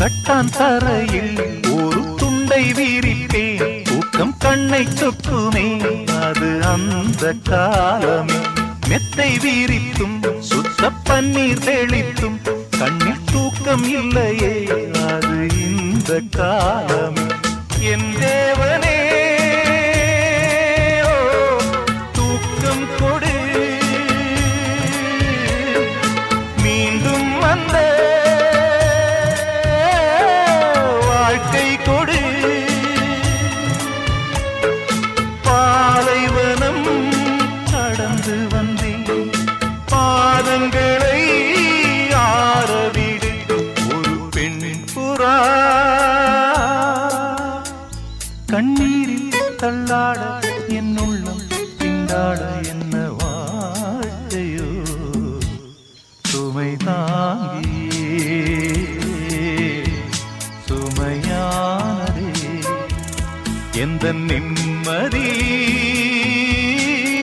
கட்டான் தரையில் ஒரு துண்டை வீரிப்பேன். தூக்கம் கண்ணை சொக்குமே அது அந்த காலமே. மெத்தை வீரித்தும் சுத்த பன்னீர் தெளித்தும் கண்ணில் தூக்கம் இல்லையே அது இந்த காலமே. என் தேவனே தூக்கம் கொடு. மீண்டும் வந்த. வாழ்க்கை கொடு. பாலைவனம் கடந்து வந்தேன். பாதங்களை ஆரவிடு ஒரு பெண்ணின் புறா. கண்ணீரில் தள்ளாட என் உள்ளம் திண்டாட என்ன வாழ்க்கையோ சுமை தாங்கி எந்த நிம்மதி?